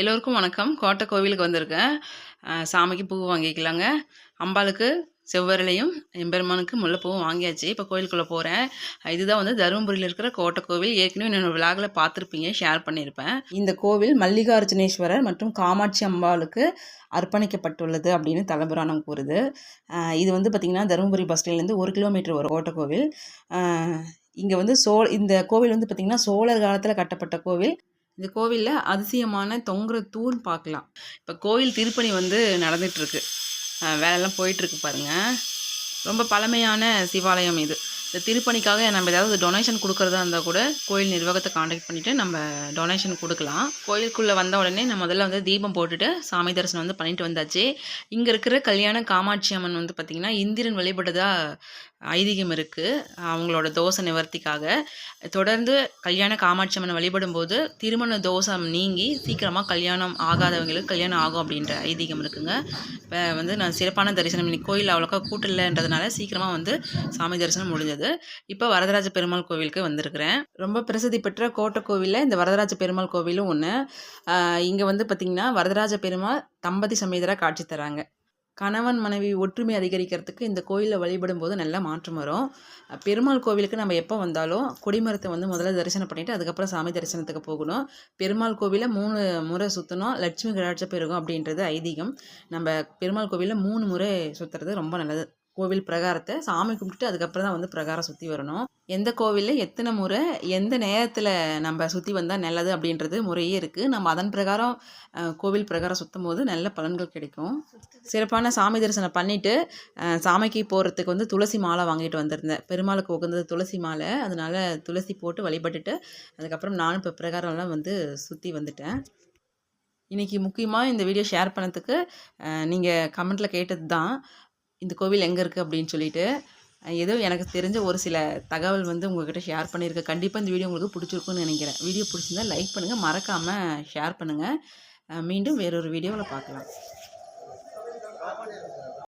எல்லோருக்கும் வணக்கம். கோட்டை கோவிலுக்கு வந்திருக்கேன். சாமிக்கு பூ வாங்கிக்கலாங்க. அம்பாளுக்கு செவ்வரலையும் எம்பெருமானுக்கு முல்லைப்பூவும் வாங்கியாச்சு. இப்போ கோயிலுக்குள்ளே போகிறேன் இதுதான் வந்து தருமபுரியில் இருக்கிற கோட்டை கோவில். ஏற்கனவே என்னோடய விலாகில் பார்த்துருப்பீங்க. ஷேர் பண்ணியிருப்பேன். இந்த கோவில் மல்லிகார்ஜுனேஸ்வரர் மற்றும் காமாட்சி அம்பாளுக்கு அர்ப்பணிக்கப்பட்டுள்ளது அப்படின்னு தலைபுராணம் கூறுது. இது வந்து பார்த்திங்கன்னா தருமபுரி பஸ் ஸ்டாண்ட்லேருந்து ஒரு கிலோமீட்டர் வரும் கோட்டை கோவில். இங்கே வந்து சோ இந்த கோவில் வந்து பார்த்திங்கன்னா சோழர் காலத்தில் கட்டப்பட்ட கோவில். இந்த கோவிலில் அதிசயமான தொங்குற தூண் பார்க்கலாம் இப்போ கோவில் திருப்பணி வந்து நடந்துகிட்ருக்கு வேலையெல்லாம் போயிட்டுருக்கு பாருங்கள் ரொம்ப பழமையான சிவாலயம் இது. இந்த திருப்பணிக்காக நம்ம ஏதாவது டொனேஷன் கொடுக்குறதா இருந்தால் கூட கோயில் நிர்வாகத்தை காண்டாக்ட் பண்ணிவிட்டு நம்ம டொனேஷன் கொடுக்கலாம். கோயிலுக்குள்ளே வந்த உடனே நம்ம முதல்ல வந்து தீபம் போட்டுட்டு சாமி தரிசனம் வந்து பண்ணிட்டு வந்தாச்சு. இங்கே இருக்கிற கல்யாண காமாட்சி அம்மன் வந்து பார்த்திங்கன்னா இந்திரன் வழிபட்டதாக ஐதீகம் இருக்குது அவங்களோட தோசை நிவர்த்திக்காக. தொடர்ந்து கல்யாண காமாட்சி அம்மனை வழிபடும்போது திருமண தோஷம் நீங்கி சீக்கிரமாக கல்யாணம் ஆகாதவங்களுக்கு கல்யாணம் ஆகும் அப்படின்ற ஐதீகம் இருக்குங்க. இப்போ வந்து நான் சிறப்பான தரிசனம். இன்னைக்கு கோயில் அவ்வளோக்கா கூட்டம் இல்லைன்றதுனால சீக்கிரமாக வந்து சாமி தரிசனம் முடிஞ்சது. இப்போ வரதராஜ பெருமாள் கோவிலுக்கு வந்திருக்கிறேன். ரொம்ப பிரசித்தி பெற்ற கோட்டை கோவிலில் இந்த வரதராஜ பெருமாள் கோவிலும் ஒன்று இங்கே வந்து பார்த்திங்கன்னா வரதராஜ பெருமாள் தம்பதி சமேதராக காட்சி தராங்க. கணவன் மனைவி ஒற்றுமை அதிகரிக்கிறதுக்கு இந்த கோயிலில் வழிபடும் போது நல்ல மாற்றம் வரும். பெருமாள் கோவிலுக்கு நம்ம எப்போ வந்தாலும் கொடிமரத்தை வந்து முதல்ல தரிசனம் பண்ணிவிட்டு அதுக்கப்புறம் சாமி தரிசனத்துக்கு போகணும். பெருமாள் கோவிலில் மூணு முறை சுற்றணும் லட்சுமி கடாட்ச பெருகும் அப்படின்றது ஐதீகம். நம்ம பெருமாள் கோவிலில் மூணு முறை சுற்றுறது ரொம்ப நல்லது. கோவில் பிரகாரத்தை சாமி கும்பிட்டுட்டு அதுக்கப்புறம் தான் வந்து பிரகாரம் சுற்றி வரணும். எந்த கோவிலில் எத்தனை முறை எந்த நேரத்தில் நம்ம சுற்றி வந்தால் நல்லது அப்படின்றது முறையே இருக்குது நம்ம அதன் பிரகாரம் கோவில் பிரகாரம் சுற்றும் போது நல்ல பலன்கள் கிடைக்கும். சிறப்பான சாமி தரிசனம் பண்ணிவிட்டு சாமிக்கு போகிறதுக்கு வந்து துளசி மாலை வாங்கிட்டு வந்திருந்தேன். பெருமாளுக்கு உகந்தது துளசி மாலை. அதனால் துளசி போட்டு வழிபட்டுட்டு அதுக்கப்புறம் நானும் இப்போ பிரகாரம்லாம் வந்து சுற்றி வந்துட்டேன். இன்றைக்கி முக்கியமாக இந்த வீடியோ ஷேர் பண்ணதுக்கு நீங்கள் கமெண்ட்டில் கேட்டது தான் இந்த கோவில் எங்கே இருக்குது அப்படின்னு சொல்லிட்டு ஏதோ எனக்கு தெரிஞ்ச ஒரு சில தகவல் வந்து உங்கள்கிட்ட ஷேர் பண்ணியிருக்கேன் கண்டிப்பாக இந்த வீடியோ உங்களுக்கு பிடிச்சிருக்குன்னு நினைக்கிறேன். வீடியோ பிடிச்சிருந்தா லைக் பண்ணுங்கள் மறக்காமல் ஷேர் பண்ணுங்கள் மீண்டும் வேறொரு வீடியோவில் பார்க்கலாம்.